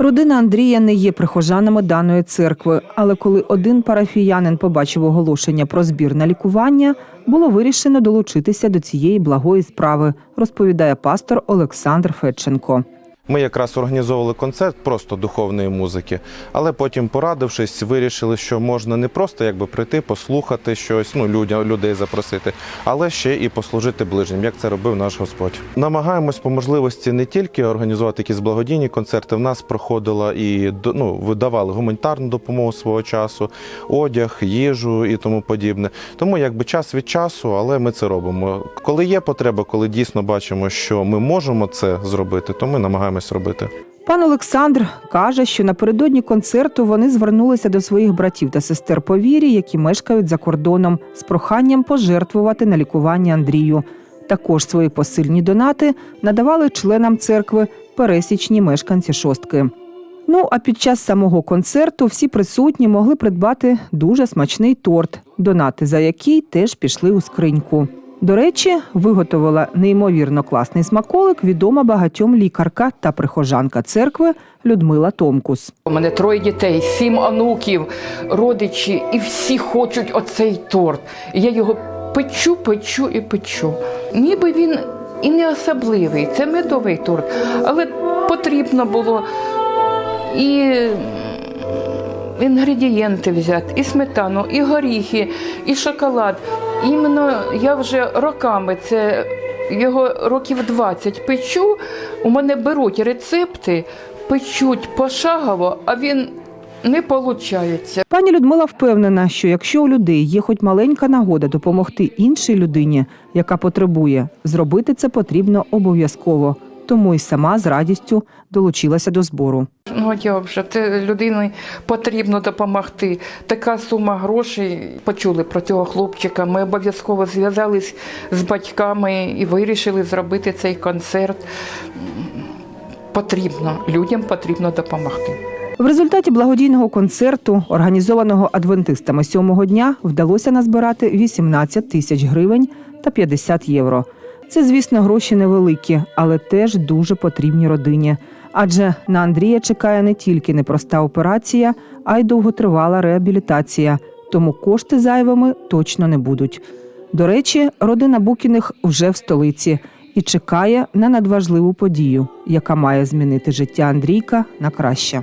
Родина Андрія не є прихожанами даної церкви, але коли один парафіянин побачив оголошення про збір на лікування, було вирішено долучитися до цієї благої справи, розповідає пастор Олександр Федченко. Ми якраз організовували концерт просто духовної музики, але потім, порадившись, вирішили, що можна не просто якби прийти, послухати щось, ну людя, людей запросити, але ще і послужити ближнім, як це робив наш Господь. Намагаємось по можливості не тільки організувати якісь благодійні концерти. В нас проходила і ну, видавали гуманітарну допомогу свого часу, одяг, їжу і тому подібне. Тому якби час від часу, але ми це робимо. Коли є потреба, коли дійсно бачимо, що ми можемо це зробити, то ми намагаємось робити. Пан Олександр каже, що напередодні концерту вони звернулися до своїх братів та сестер по вірі, які мешкають за кордоном, з проханням пожертвувати на лікування Андрію. Також свої посильні донати надавали членам церкви пересічні мешканці шостки. Ну а під час самого концерту всі присутні могли придбати дуже смачний торт, донати за який теж пішли у скриньку. До речі, виготовила неймовірно класний смаколик відома багатьом лікарка та прихожанка церкви Людмила Томкус. У мене троє дітей, сім онуків, родичі, і всі хочуть оцей торт. Я його печу, печу і печу. Ніби він і не особливий, це медовий торт, але потрібно було і інгредієнти взяти, і сметану, і горіхи, і шоколад. Іменно я вже роками це. Його років 20 печу, у мене беруть рецепти, печуть пошагово, а він не виходить. Пані Людмила впевнена, що якщо у людей є хоч маленька нагода допомогти іншій людині, яка потребує, зробити це потрібно обов'язково. Тому й сама з радістю долучилася до збору. Ну як вже це людині потрібно допомогти. Така сума грошей. Почули про цього хлопчика. Ми обов'язково зв'язались з батьками і вирішили зробити цей концерт. Потрібно людям потрібно допомогти. В результаті благодійного концерту, організованого адвентистами сьомого дня, вдалося назбирати 18 тисяч гривень та 50 євро. Це, звісно, гроші невеликі, але теж дуже потрібні родині. Адже на Андрія чекає не тільки непроста операція, а й довготривала реабілітація. Тому кошти зайвими точно не будуть. До речі, родина Букіних вже в столиці і чекає на надважливу подію, яка має змінити життя Андрійка на краще.